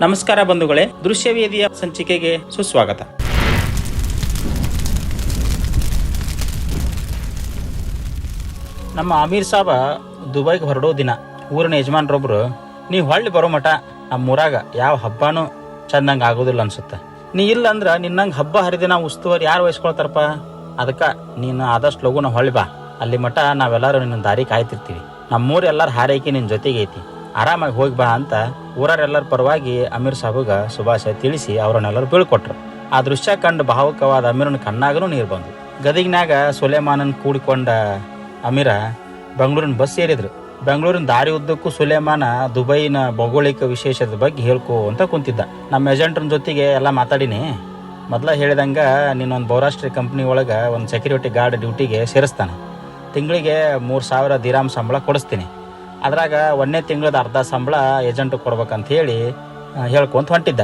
ನಮಸ್ಕಾರ ಬಂಧುಗಳೇ ದೃಶ್ಯವೇದಿಯ ಸಂಚಿಕೆಗೆ ಸುಸ್ವಾಗತ. ನಮ್ಮ ಅಮೀರ್ ಸಾಬ ದುಬೈಗೆ ಹೊರಡೋ ದಿನ, ಊರಿನ ಯಜಮಾನ್ರೊಬ್ರು, ನೀ ಹೊಳ್ಳಿ ಬರೋ ಮಠ, ನಮ್ಮೂರಾಗ ಯಾವ ಹಬ್ಬನೂ ಚಂದಂಗೆ ಆಗೋದಿಲ್ಲ ಅನ್ಸುತ್ತೆ. ನೀ ಇಲ್ಲ ಅಂದ್ರೆ ನಿನ್ನಂಗೆ ಹಬ್ಬ ಹರಿದಿನ ಉಸ್ತುವಾರಿ ಯಾರು ವಹಿಸ್ಕೊಳ್ತಾರಪ್ಪ? ಅದಕ್ಕೆ ನೀನು ಆದಷ್ಟು ಲಘುನ ಹೊಳ್ಳಿ ಬಾ. ಅಲ್ಲಿ ಮಠ ನಾವೆಲ್ಲರೂ ನಿನ್ನ ದಾರಿ ಕಾಯ್ತಿರ್ತೀವಿ. ನಮ್ಮೂರು ಎಲ್ಲರ ಹಾರೈಕೆ ನಿನ್ನ ಜೊತೆಗೆ ಐತಿ ಆರಾಮಾಗಿ ಹೋಗಿ ಬಾ ಅಂತ ಊರರೆಲ್ಲರ ಪರವಾಗಿ ಅಮೀರ್ ಸಾಬುಗ ಸುಭಾಷ ತಿಳಿಸಿ ಅವರನ್ನೆಲ್ಲರೂ ಬೀಳ್ಕೊಟ್ರು. ಆ ದೃಶ್ಯ ಕಂಡು ಭಾವುಕವಾದ ಅಮೀರನ ಕಣ್ಣಾಗನೂ ನೀರು ಬಂದು. ಗದಗಿನಾಗ ಸುಲೇಮಾನನ್ ಕೂಡಿಕೊಂಡ ಅಮೀರ ಬೆಂಗಳೂರಿನ ಬಸ್ ಏರಿದ್ರು. ಬೆಂಗಳೂರಿನ ದಾರಿ ಉದ್ದಕ್ಕೂ ಸುಲೇಮಾನ ದುಬೈನ ಭೌಗೋಳಿಕ ವಿಶೇಷದ ಬಗ್ಗೆ ಹೇಳ್ಕೊ ಅಂತ ಕುಂತಿದ್ದ. ನಮ್ಮ ಏಜೆಂಟ್ರನ ಜೊತೆಗೆ ಎಲ್ಲ ಮಾತಾಡಿನಿ. ಮೊದಲ ಹೇಳಿದಂಗ ನೀನೊಂದು ಬಹುರಾಷ್ಟ್ರೀಯ ಕಂಪ್ನಿ ಒಳಗೆ ಒಂದು ಸೆಕ್ಯೂರಿಟಿ ಗಾರ್ಡ್ ಡ್ಯೂಟಿಗೆ ಸೇರಿಸ್ತಾನೆ. ತಿಂಗಳಿಗೆ ಮೂರು ಸಾವಿರ ದಿರಾಮ್ ಸಂಬಳ ಕೊಡಿಸ್ತೀನಿ. ಅದ್ರಾಗ ಒಂದನೇ ತಿಂಗಳದ ಅರ್ಧ ಸಂಬಳ ಏಜೆಂಟ್ ಕೊಡ್ಬೇಕಂತ ಹೇಳಿ ಹೇಳ್ಕೊಂತ ಹೊಂಟಿದ್ದ.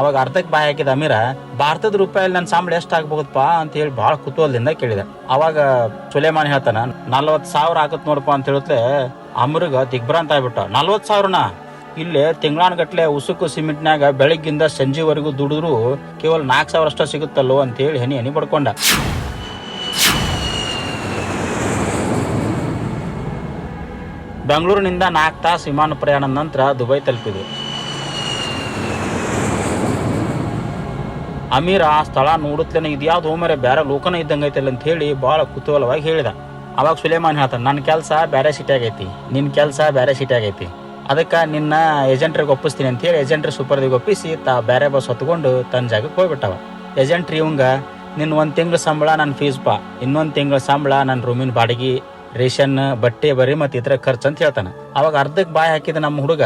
ಅವಾಗ ಅರ್ಧಕ್ಕೆ ಬಾಯಿ ಹಾಕಿದ ಅಮೀರ, ಭಾರತದ ರೂಪಾಯಲ್ಲಿ ನನ್ನ ಸಂಬಳ ಎಷ್ಟು ಆಗ್ಬೋದಪ್ಪ ಅಂತ ಹೇಳಿ ಭಾಳ ಕುತೂಹಲದಿಂದ ಕೇಳಿದ. ಅವಾಗ ಸುಲೇಮಾನ್ ಹೇಳ್ತಾನ, ನಲ್ವತ್ತು ಸಾವಿರ ಆಗತ್ ನೋಡಪ್ಪ ಅಂತ ಹೇಳುತ್ತೆ ಅಮೃಗ ದಿಗ್ಭ್ರಾಂತ ಆಗ್ಬಿಟ್ಟ, ನಲ್ವತ್ತು ಸಾವಿರನ? ಇಲ್ಲೇ ತಿಂಗಳಾನ್ಗಟ್ಲೆ ಉಸುಕು ಸಿಮೆಂಟ್ನಾಗ ಬೆಳಗ್ಗಿಂದ ಸಂಜೆವರೆಗೂ ದುಡಿದ್ರು, ಕೇವಲ ನಾಲ್ಕು ಸಾವಿರ ಅಷ್ಟ ಸಿಗುತ್ತಲ್ಲೋ ಅಂತ ಹೇಳಿ ಹನಿ ಹನಿ ಪಡ್ಕೊಂಡ ಬೆಂಗಳೂರಿನಿಂದ ನಾಲ್ಕು ತಾಸು ವಿಮಾನ ಪ್ರಯಾಣದ ನಂತರ ದುಬೈ ತಲುಪಿದ್ರು ಅಮೀರ ಆ ಸ್ಥಳ ನೋಡುತ್ತಲೇನೆ ಇದ್ಯಾವ್ದು ಹೋಮರೆ ಬೇರೆ ಲೋಕನ ಇದ್ದಂಗೆ ಐತಲ್ಲ ಅಂತ ಹೇಳಿ ಭಾಳ ಕುತೂಹಲವಾಗಿ ಹೇಳಿದ. ಅವಾಗ ಸುಲೇಮಾನ್ ಹೇಳ್ತಾನೆ ನನ್ನ ಕೆಲಸ ಬೇರೆ ಸಿಟಿ ಆಗೈತಿ ನಿನ್ನ ಕೆಲಸ ಬೇರೆ ಸಿಟಿ ಆಗೈತಿ. ಅದಕ್ಕೆ ನಿನ್ನ ಏಜೆಂಟ್ರಿಗೆ ಒಪ್ಪಿಸ್ತೀನಿ ಅಂತ ಹೇಳಿ ಏಜೆಂಟ್ರ್ ಸೂಪರ್ದಿಗೆ ಒಪ್ಪಿಸಿ, ತಾ ಬೇರೆ ಬಸ್ ಹೊತ್ಕೊಂಡು ತನ್ನ ಜಾಗಕ್ಕೆ ಹೋಗ್ಬಿಟ್ಟವ. ಏಜೆಂಟ್ರಿ ಇವಂಗ ನಿನ್ನ ಒಂದು ತಿಂಗಳ ಸಂಬಳ ನನ್ನ ಫೀಸ್ ಪಾ, ಇನ್ನೊಂದು ತಿಂಗಳ ಸಂಬಳ ನನ್ನ ರೂಮಿನ ಬಾಡಿಗೆ ರೇಷನ್, ಬಟ್ಟೆ ಬರಿ ಮತ್ತು ಇತರ ಖರ್ಚು ಅಂತ ಹೇಳ್ತಾನೆ. ಅವಾಗ ಅರ್ಧಕ್ಕೆ ಬಾಯಿ ಹಾಕಿದ ನಮ್ಮ ಹುಡುಗ,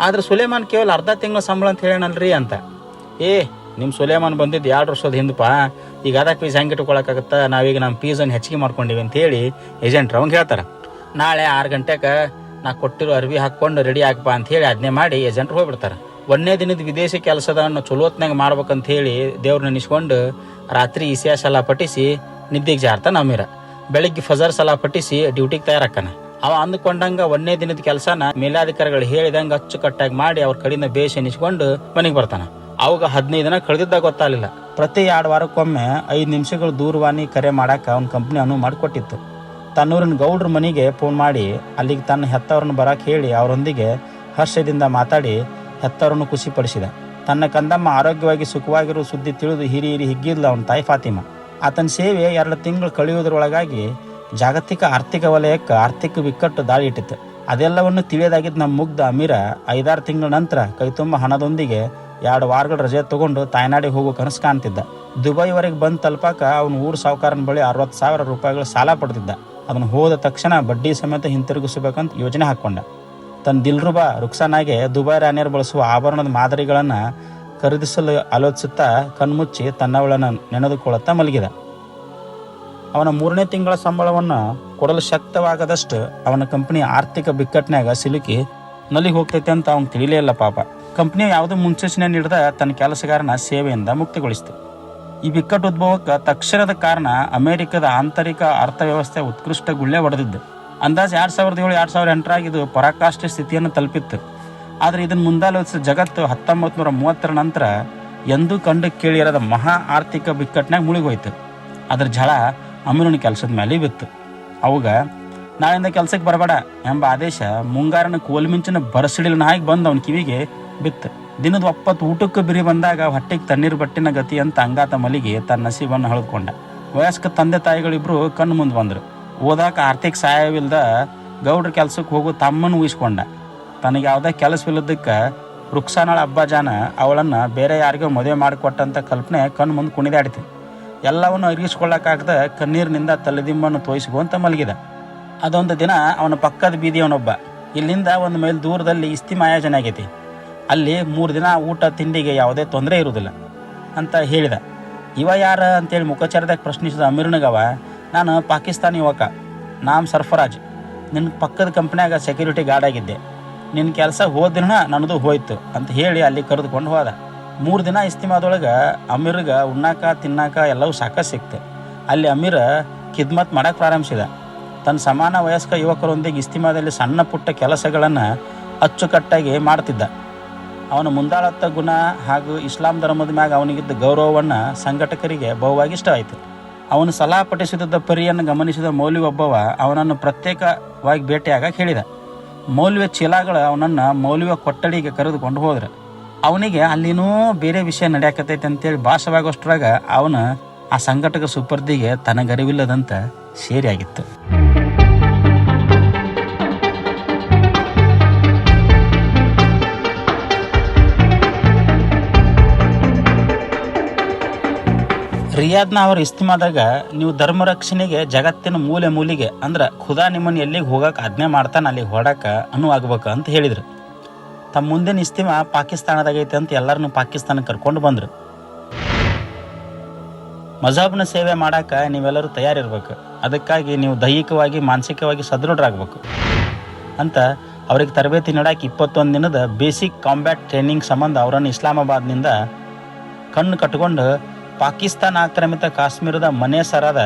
ಆದ್ರೆ ಸುಲೇಮಾನ್ ಕೇವಲ ಅರ್ಧ ತಿಂಗಳ ಸಂಬಳ ಅಂತ ಹೇಳನಲ್ರಿ? ಅಂತ. ಏ ನಿಮ್ಮ ಸುಲೇಮಾನ್ ಬಂದಿದ್ದು ಎರಡು ವರ್ಷದ ಹಿಂದಪ್ಪ ಈಗ ಅದಕ್ಕೆ ಫೀಸ್ ಹೆಂಗೆ ಇಟ್ಕೊಳಕ್ಕಾಗತ್ತ? ನಾವೀಗ ನಮ್ಮ ಫೀಸನ್ನು ಹೆಚ್ಚಿಗೆ ಮಾಡ್ಕೊಂಡಿವಿ ಅಂತ ಹೇಳಿ ಏಜೆಂಟ್ರು ಅವಂಗೆ ಹೇಳ್ತಾರೆ. ನಾಳೆ ಆರು ಗಂಟೆಗೆ ನಾ ಕೊಟ್ಟಿರೋ ಅರ್ವಿ ಹಾಕ್ಕೊಂಡು ರೆಡಿ ಆಗಪ್ಪ ಅಂತ ಹೇಳಿ ಅದನ್ನೇ ಮಾಡಿ ಏಜೆಂಟ್ರು ಹೋಗ್ಬಿಡ್ತಾರೆ. ಒಂದನೇ ದಿನದ ವಿದೇಶಿ ಕೆಲಸದನ್ನು ಚಲೋತ್ನಾಗ ಮಾಡ್ಬೇಕಂತ ಹೇಳಿ ದೇವ್ರು ನೆನೆಸ್ಕೊಂಡು ರಾತ್ರಿ ಇಸಿಯಾ ಸಲ ಪಟ್ಟಿಸಿ ನಿದ್ದೆಗೆ ಜಾರ್ತ ಅಮೀರ ಬೆಳಿಗ್ಗೆ ಫಜರ್ ಸಲ ಪಟ್ಟಿಸಿ ಡ್ಯೂಟಿಗೆ ತಯಾರಾಕನ. ಅವ ಅಂದ್ಕೊಂಡಂಗ ಒಂದನೇ ದಿನದ ಕೆಲಸನ ಮೇಲಾಧಿಕಾರಿಗಳು ಹೇಳಿದಂಗ ಅಚ್ಚುಕಟ್ಟಾಗಿ ಮಾಡಿ ಅವ್ರ ಕಡೆಯಿಂದ ಬೇಷ್ ಎನಿಸಿಕೊಂಡು ಮನೆಗೆ ಬರ್ತಾನ. ಅವಾಗ ಹದಿನೈದು ದಿನ ಕಳೆದಿದ್ದ ಗೊತ್ತಾಗಲಿಲ್ಲ. ಪ್ರತಿ ಎರಡು ವಾರಕ್ಕೊಮ್ಮೆ ಐದು ನಿಮಿಷಗಳು ದೂರವಾಣಿ ಕರೆ ಮಾಡಕ್ಕೆ ಅವ್ನ ಕಂಪ್ನಿ ಅನುವು ಮಾಡಿಕೊಟ್ಟಿತ್ತು. ತನ್ನೂರಿನ ಗೌಡ್ರ ಮನೆಗೆ ಫೋನ್ ಮಾಡಿ ಅಲ್ಲಿಗೆ ತನ್ನ ಹೆತ್ತವ್ರನ್ನ ಬರಕ್ಕೆ ಹೇಳಿ ಅವರೊಂದಿಗೆ ಹರ್ಷದಿಂದ ಮಾತಾಡಿ ಹೆತ್ತವರನ್ನು ಖುಷಿಪಡಿಸಿದ. ತನ್ನ ಕಂದಮ್ಮ ಆರೋಗ್ಯವಾಗಿ ಸುಖವಾಗಿರೋ ಸುದ್ದಿ ತಿಳಿದು ಹಿರಿ ಹಿರಿ ಹಿಗ್ಗಿದ್ಲು ಅವನ ತಾಯಿ ಫಾತಿಮಾ. ಆತನ ಸೇವೆ ಎರಡು ತಿಂಗಳು ಕಳೆಯುವುದರೊಳಗಾಗಿ ಜಾಗತಿಕ ಆರ್ಥಿಕ ವಲಯಕ್ಕೆ ಆರ್ಥಿಕ ಬಿಕ್ಕಟ್ಟು ದಾಳಿ ಇಟ್ಟಿತ್ತು. ಅದೆಲ್ಲವನ್ನು ತಿಳಿಯದಾಗಿದ್ದ ನಮ್ಮ ಮುಗ್ಧ ಅಮೀರ ಐದಾರು ತಿಂಗಳ ನಂತರ ಕೈತುಂಬ ಹಣದೊಂದಿಗೆ ಎರಡು ವಾರಗಳ ರಜೆ ತಗೊಂಡು ತಾಯ್ನಾಡಿಗೆ ಹೋಗೋ ಕನಸು ಕಾಣ್ತಿದ್ದ. ದುಬೈವರೆಗೆ ಬಂದು ತಲುಪಾಕ ಅವನು ಊರು ಸಾವುಕಾರನ ಬಳಿ ಅರವತ್ತು ಸಾವಿರ ರೂಪಾಯಿಗಳು ಸಾಲ ಪಡೆದಿದ್ದ. ಅದನ್ನು ಹೋದ ತಕ್ಷಣ ಬಡ್ಡಿ ಸಮೇತ ಹಿಂತಿರುಗಿಸಬೇಕಂತ ಯೋಜನೆ ಹಾಕ್ಕೊಂಡ. ತನ್ನ ದಿಲ್ರುಬಾ ರುಕ್ಸಾನಾಗೆ ದುಬೈ ರಾಣಿಯರು ಬಳಸುವ ಆಭರಣದ ಮಾದರಿಗಳನ್ನು ಖರೀದಿಸಲು ಆಲೋಚಿಸುತ್ತಾ ಕಣ್ಮುಚ್ಚಿ ತನ್ನವಳನ್ನು ನೆನೆದುಕೊಳ್ಳುತ್ತಾ ಮಲಗಿದ. ಅವನ ಮೂರನೇ ತಿಂಗಳ ಸಂಬಳವನ್ನು ಕೊಡಲು ಶಕ್ತವಾಗದಷ್ಟು ಅವನ ಕಂಪನಿ ಆರ್ಥಿಕ ಬಿಕ್ಕಟ್ಟಿನಾಗ ಸಿಲುಕಿ ನಲಿ ಹೋಗ್ತೈತೆ ಅಂತ ಅವ್ನು ತಿಳಿಲೇ ಇಲ್ಲ ಪಾಪ. ಕಂಪ್ನಿಯ ಯಾವುದೇ ಮುನ್ಸೂಚನೆ ನೀಡದ ತನ್ನ ಕೆಲಸಗಾರನ ಸೇವೆಯಿಂದ ಮುಕ್ತಿಗೊಳಿಸಿತು. ಈ ಬಿಕ್ಕಟ್ಟು ಉದ್ಭವಕ್ಕೆ ತಕ್ಷಣದ ಕಾರಣ ಅಮೆರಿಕದ ಆಂತರಿಕ ಅರ್ಥವ್ಯವಸ್ಥೆ ಉತ್ಕೃಷ್ಟ ಗುಳ್ಳೆ ಹೊಡೆದಿದ್ದು ಅಂದಾಜು ಎರಡು ಸಾವಿರದ ಏಳು ಎರಡು ಸಾವಿರದ ಎಂಟರಾಗಿದ್ದು ಪರಾಕಾಷ್ಟ ಸ್ಥಿತಿಯನ್ನು ತಲುಪಿತ್ತು. ಆದರೆ ಇದನ್ನು ಮುಂದಾಲೋಚಿಸಿದ ಜಗತ್ತು ಹತ್ತೊಂಬತ್ತು ನೂರ ಮೂವತ್ತರ ನಂತರ ಎಂದೂ ಕಂಡು ಕೇಳಿರದ ಮಹಾ ಆರ್ಥಿಕ ಬಿಕ್ಕಟ್ಟಿನಾಗ ಮುಳುಗೋಯ್ತು ಅದ್ರ ಝಳ ಅಮೀರನ ಕೆಲಸದ ಮೇಲೆ ಬಿತ್ತು. ಅವಾಗ, ನಾಳಿಂದ ಕೆಲಸಕ್ಕೆ ಬರಬೇಡ ಎಂಬ ಆದೇಶ ಮುಂಗಾರನ ಕೋಲ್ಮಿಂಚಿನ ಬರಸಿಡಿಲಿನ ಹಾಗೆ ಬಂದು ಅವನ ಕಿವಿಗೆ ಬಿತ್ತು. ದಿನದ ಒಪ್ಪತ್ತು ಊಟಕ್ಕೆ ಬಿರಿ ಬಂದಾಗ ಹೊಟ್ಟೆಗೆ ತಣ್ಣೀರು ಬಟ್ಟಿನ ಗತಿ ಅಂತ ಅಂಗಾತ ಮಲಿಗೆ ತನ್ನ ನಸೀಬನ್ನು ಹಳೆದುಕೊಂಡ ವಯಸ್ಕ ತಂದೆ ತಾಯಿಗಳಿಬ್ರು ಕಣ್ಣು ಮುಂದೆ ಬಂದರು. ಓದಾಕ ಆರ್ಥಿಕ ಸಹಾಯವಿಲ್ಲದ ಗೌಡ್ರ ಕೆಲಸಕ್ಕೆ ಹೋಗು ತಮ್ಮನ್ನು ಊಹಿಸ್ಕೊಂಡ. ತನಗೆ ಯಾವುದೇ ಕೆಲಸವಿಲ್ಲದಕ್ಕೆ ರುಕ್ಸಾನಾಳ ಅಬ್ಬಾಜಾನ ಅವಳನ್ನು ಬೇರೆ ಯಾರಿಗೋ ಮದುವೆ ಮಾಡಿಕೊಟ್ಟಂಥ ಕಲ್ಪನೆ ಕಣ್ಣು ಮುಂದೆ ಕುಣಿದಾಡಿತು. ಎಲ್ಲವನ್ನು ಅರಿಗಿಸ್ಕೊಳ್ಳೋಕ್ಕಾಗದ ಕಣ್ಣೀರಿನಿಂದ ತಲೆದಿಂಬನ್ನು ತೋಯಿಸ್ಕೊಂತ ಮಲಗಿದ. ಅದೊಂದು ದಿನ ಅವನ ಪಕ್ಕದ ಬೀದಿಯವನೊಬ್ಬ. ಇಲ್ಲಿಂದ ಒಂದು ಮೈಲ್ ದೂರದಲ್ಲಿ ಇಸ್ತಿಮ ಆಯೋಜನೆ ಆಗೈತಿ. ಅಲ್ಲಿ ಮೂರು ದಿನ ಊಟ ತಿಂಡಿಗೆ ಯಾವುದೇ ತೊಂದರೆ ಇರುವುದಿಲ್ಲ ಅಂತ ಹೇಳಿದ. ಇವ ಯಾರ? ಅಂತೇಳಿ ಮುಖಚಾರದಾಗ ಪ್ರಶ್ನಿಸಿದ ಅಮೀರ್ನಗವ, ನಾನು ಪಾಕಿಸ್ತಾನಿ ಯುವಕ. ನಾಮ್ ಸರ್ಫರಾಜ್. ನಿನ್ನ ಪಕ್ಕದ ಕಂಪ್ನ್ಯಾಗ ಸೆಕ್ಯೂರಿಟಿ ಗಾರ್ಡ್ ಆಗಿದ್ದೆ. ನಿನ್ನ ಕೆಲಸ ಹೋದ ದಿನ ನನ್ನದು ಹೋಯ್ತು ಅಂತ ಹೇಳಿ ಅಲ್ಲಿ ಕರೆದುಕೊಂಡು ಹೋದ. ಮೂರು ದಿನ ಇಸ್ತಿಮಾದೊಳಗೆ ಅಮೀರ್ಗೆ ಉಣ್ಣಾಕ, ತಿನ್ನಾಕ ಎಲ್ಲವೂ ಸಾಕ ಸಿಕ್ತು. ಅಲ್ಲಿ ಅಮೀರ್ ಖಿದ್ಮತ್ ಮಾಡಕ್ಕೆ ಪ್ರಾರಂಭಿಸಿದ. ತನ್ನ ಸಮಾನ ವಯಸ್ಕ ಯುವಕರೊಂದಿಗೆ ಇಸ್ತಿಮಾದಲ್ಲಿ ಸಣ್ಣ ಪುಟ್ಟ ಕೆಲಸಗಳನ್ನು ಅಚ್ಚುಕಟ್ಟಾಗಿ ಮಾಡ್ತಿದ್ದ. ಅವನ ಮುಂದಾಳತ್ತ ಗುಣ ಹಾಗೂ ಇಸ್ಲಾಂ ಧರ್ಮದ ಮ್ಯಾಗ ಅವನಿಗಿದ್ದ ಗೌರವವನ್ನು ಸಂಘಟಕರಿಗೆ ಬಹುವಾಗಿ ಇಷ್ಟವಾಯಿತು. ಅವನು ಸಲಹಾ ಪಠಿಸಿದ ಪರಿಯನ್ನು ಗಮನಿಸಿದ ಮೌಲ್ಯ ಒಬ್ಬವ ಅವನನ್ನು ಪ್ರತ್ಯೇಕವಾಗಿ ಭೇಟಿಯಾಗಕ್ಕೆ ಹೇಳಿದ. ಮೌಲ್ವಿಯ ಚೀಲಾಗಳು ಅವನನ್ನು ಮೌಲ್ಯ ಕೊಠಡಿಗೆ ಕರೆದುಕೊಂಡು ಹೋದ್ರೆ ಅವನಿಗೆ ಅಲ್ಲಿನೂ ಬೇರೆ ವಿಷಯ ನಡೆಯಕತ್ತೈತೆ ಅಂತೇಳಿ ಭಾಷವಾಗೋಷ್ಟ್ರಾಗ ಅವನು ಆ ಸಂಘಟಕ ಸುಪರ್ದಿಗೆ ತನಗರಿವಿಲ್ಲದಂತ ಸೇರಿಯಾಗಿತ್ತು. ರಿಯಾದ್ನ ಅವ್ರ ಇಸ್ತಿಮಾದಾಗ ನೀವು ಧರ್ಮ ರಕ್ಷಣೆಗೆ ಜಗತ್ತಿನ ಮೂಲೆ ಮೂಲಿಗೆ, ಅಂದ್ರೆ ಖುದಾ ನಿಮ್ಮನ್ನು ಎಲ್ಲಿಗೆ ಹೋಗಕ್ಕೆ ಆಜ್ಞೆ ಮಾಡ್ತಾನೆ ಅಲ್ಲಿಗೆ ಹೊಡಕ ಅನುವಾಗ್ಬೇಕು ಅಂತ ಹೇಳಿದ್ರು. ತಮ್ಮ ಮುಂದಿನ ಇಸ್ತಿಮಾ ಪಾಕಿಸ್ತಾನದಾಗೈತೆ ಅಂತ ಎಲ್ಲರನ್ನು ಪಾಕಿಸ್ತಾನಕ್ಕೆ ಕರ್ಕೊಂಡು ಬಂದರು. ಮಜಾಬ್ನ ಸೇವೆ ಮಾಡಾಕ ನೀವೆಲ್ಲರೂ ತಯಾರಿರ್ಬೇಕು. ಅದಕ್ಕಾಗಿ ನೀವು ದೈಹಿಕವಾಗಿ, ಮಾನಸಿಕವಾಗಿ ಸದೃಢರಾಗಬೇಕು. ಅಂತ ಅವ್ರಿಗೆ ತರಬೇತಿ ನೀಡಕ್ಕೆ ಇಪ್ಪತ್ತೊಂದು ದಿನದ ಬೇಸಿಕ್ ಕಾಂಬ್ಯಾಟ್ ಟ್ರೈನಿಂಗ್ ಸಂಬಂಧ ಅವರನ್ನು ಇಸ್ಲಾಮಾಬಾದ್ನಿಂದ ಕಣ್ಣು ಕಟ್ಕೊಂಡು ಪಾಕಿಸ್ತಾನ ಆಕ್ರಮಿತ ಕಾಶ್ಮೀರದ ಮನೆ ಸರಾದ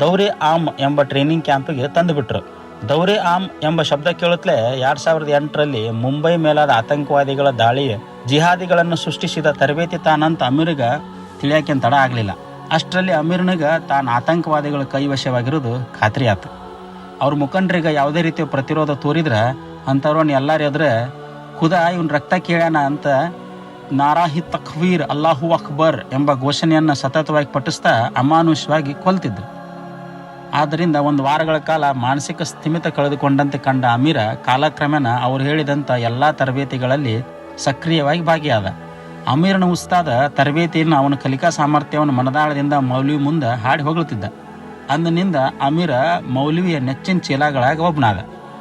ದೌರೆ ಆಮ್ ಎಂಬ ಟ್ರೈನಿಂಗ್ ಕ್ಯಾಂಪಿಗೆ ತಂದುಬಿಟ್ರು. ದೌರೆ ಆಮ್ ಎಂಬ ಶಬ್ದ ಕೇಳುತ್ತಲೇ ಎರಡ್ ಸಾವಿರದ ಎಂಟರಲ್ಲಿ ಮುಂಬೈ ಮೇಲಾದ ಆತಂಕವಾದಿಗಳ ದಾಳಿ, ಜಿಹಾದಿಗಳನ್ನು ಸೃಷ್ಟಿಸಿದ ತರಬೇತಿ ತಾನಂತ ಅಮೀರ್ಗ ತಿಳಿಯಾಕೆ ತಡ ಆಗಲಿಲ್ಲ. ಅಷ್ಟರಲ್ಲಿ ಅಮೀರ್ನಿಗ ತಾನು ಆತಂಕವಾದಿಗಳ ಕೈವಶವಾಗಿರೋದು ಖಾತ್ರಿ ಆತು. ಅವ್ರ ಮುಖಂಡರಿಗೆ ಯಾವುದೇ ರೀತಿಯ ಪ್ರತಿರೋಧ ತೋರಿದ್ರೆ ಅಂಥವ್ರನ್ನ ಎಲ್ಲಾರು ಎದ್ರೆ, ಖುದ, ಇವನ್ ರಕ್ತ ಕೇಳ್ಯಾನ ಅಂತ ನಾರಾಹಿ ತಖ್ವೀರ್ ಅಲ್ಲಾಹು ಅಕ್ಬರ್ ಎಂಬ ಘೋಷಣೆಯನ್ನು ಸತತವಾಗಿ ಪಠಿಸ್ತಾ ಅಮಾನುಷವಾಗಿ ಕೊಲ್ತಿದ್ರು. ಆದ್ದರಿಂದ ಒಂದು ವಾರಗಳ ಕಾಲ ಮಾನಸಿಕ ಸ್ಥಿಮಿತ ಕಳೆದುಕೊಂಡಂತೆ ಕಂಡ ಅಮೀರ ಕಾಲಕ್ರಮೇಣ ಅವರು ಹೇಳಿದಂಥ ಎಲ್ಲ ತರಬೇತಿಗಳಲ್ಲಿ ಸಕ್ರಿಯವಾಗಿ ಭಾಗಿಯಾದ. ಅಮೀರನ ಉಸ್ತಾದ ತರಬೇತಿಯನ್ನು ಅವನ ಕಲಿಕಾ ಸಾಮರ್ಥ್ಯವನ್ನು ಮನದಾಳದಿಂದ ಮೌಲ್ವಿ ಮುಂದೆ ಹಾಡಿ ಹೊಗಳುತ್ತಿದ್ದ ಅಂದಿನಿಂದ ಅಮೀರ ಮೌಲ್ವಿಯ ನೆಚ್ಚಿನ ಚೀಲಾಗಳಾಗಿ ಒಬ್ಬನಾದ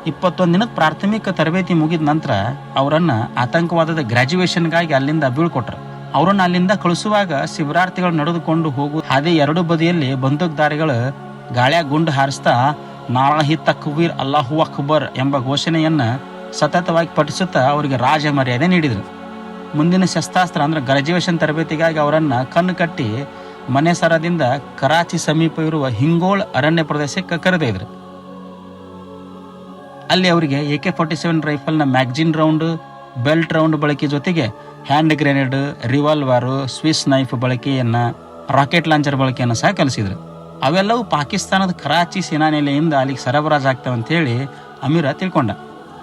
ಇಪ್ಪತ್ತೊಂದು ದಿನದ ಪ್ರಾಥಮಿಕ ತರಬೇತಿ ಮುಗಿದ ನಂತರ ಅವರನ್ನು ಆತಂಕವಾದದ ಗ್ರಾಜುಯೇಷನ್ಗಾಗಿ ಅಲ್ಲಿಂದ ಬೀಳ್ಕೊಟ್ರು ಅವರನ್ನು ಅಲ್ಲಿಂದ ಕಳಿಸುವಾಗ ಶಿಬಿರಾರ್ಥಿಗಳು ನಡೆದುಕೊಂಡು ಹೋಗುವ ಅದೇ ಎರಡು ಬದಿಯಲ್ಲಿ ಬಂದೂಕ್ದಾರಿಗಳು ಗಾಳಿಯ ಗುಂಡು ಹಾರಿಸ್ತಾ ನಾರಾಹಿ ತಕ್ಬೀರ್ ಅಲ್ಲಾಹು ಅಕ್ಬರ್ ಎಂಬ ಘೋಷಣೆಯನ್ನು ಸತತವಾಗಿ ಪಠಿಸುತ್ತಾ ಅವರಿಗೆ ರಾಜ ಮರ್ಯಾದೆ ನೀಡಿದರು. ಮುಂದಿನ ಶಸ್ತ್ರಾಸ್ತ್ರ ಅಂದ್ರೆ ಗ್ರಾಜ್ಯುಯೇಷನ್ ತರಬೇತಿಗಾಗಿ ಅವರನ್ನು ಕಣ್ಣು ಕಟ್ಟಿ ಮನೆ ಸರದಿಂದ ಕರಾಚಿ ಸಮೀಪ ಇರುವ ಹಿಂಗೋಳ್ ಅರಣ್ಯ ಪ್ರದೇಶಕ್ಕೆ ಕರೆದೊಯ್ದರು. ಅಲ್ಲಿ ಅವರಿಗೆ ಎ ಕೆ ಫಾರ್ಟಿ ಸೆವೆನ್ ರೈಫಲ್ನ ಮ್ಯಾಗ್ಜಿನ್ ರೌಂಡ್, ಬೆಲ್ಟ್ ರೌಂಡ್ ಬಳಕೆ ಜೊತೆಗೆ hand grenade, revolver, Swiss knife ಬಳಕೆಯನ್ನು, ರಾಕೆಟ್ ಲಾಂಚರ್ ಬಳಕೆಯನ್ನು ಸಹ ಕಲಿಸಿದ್ರು. ಅವೆಲ್ಲವೂ ಪಾಕಿಸ್ತಾನದ ಕರಾಚಿ ಸೇನಾನೆಲೆಯಿಂದ ಅಲ್ಲಿಗೆ ಸರಬರಾಜು ಆಗ್ತವೆ ಅಂತೇಳಿ ಅಮೀರ ತಿಳ್ಕೊಂಡ.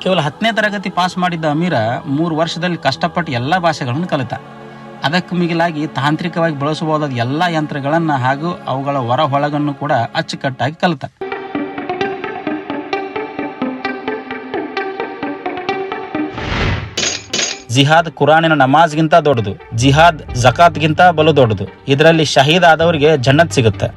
ಕೇವಲ ಹತ್ತನೇ ತರಗತಿ ಪಾಸ್ ಮಾಡಿದ್ದ ಅಮೀರ ಮೂರು ವರ್ಷದಲ್ಲಿ ಕಷ್ಟಪಟ್ಟು ಎಲ್ಲ ಭಾಷೆಗಳನ್ನು ಕಲಿತ. ಅದಕ್ಕೆ ಮಿಗಿಲಾಗಿ ತಾಂತ್ರಿಕವಾಗಿ ಬಳಸಬಹುದಾದ ಎಲ್ಲ ಯಂತ್ರಗಳನ್ನು ಹಾಗೂ ಅವುಗಳ ಹೊರ ಹೊಳಗನ್ನು ಕೂಡ ಅಚ್ಚುಕಟ್ಟಾಗಿ ಕಲಿತ. ಜಿಹಾದ್ ಕುರಾನಿನ ನಮಾಜ್ಗಿಂತ ದೊಡ್ಡದು ಜಿಹಾದ್ ಜಕಾತ್ಗಿಂತ ಬಲು ದೊಡ್ಡದು. ಇದರಲ್ಲಿ ಶಹೀದ್ ಆದವರಿಗೆ ಜನ್ನತ್ ಸಿಗುತ್ತೆ.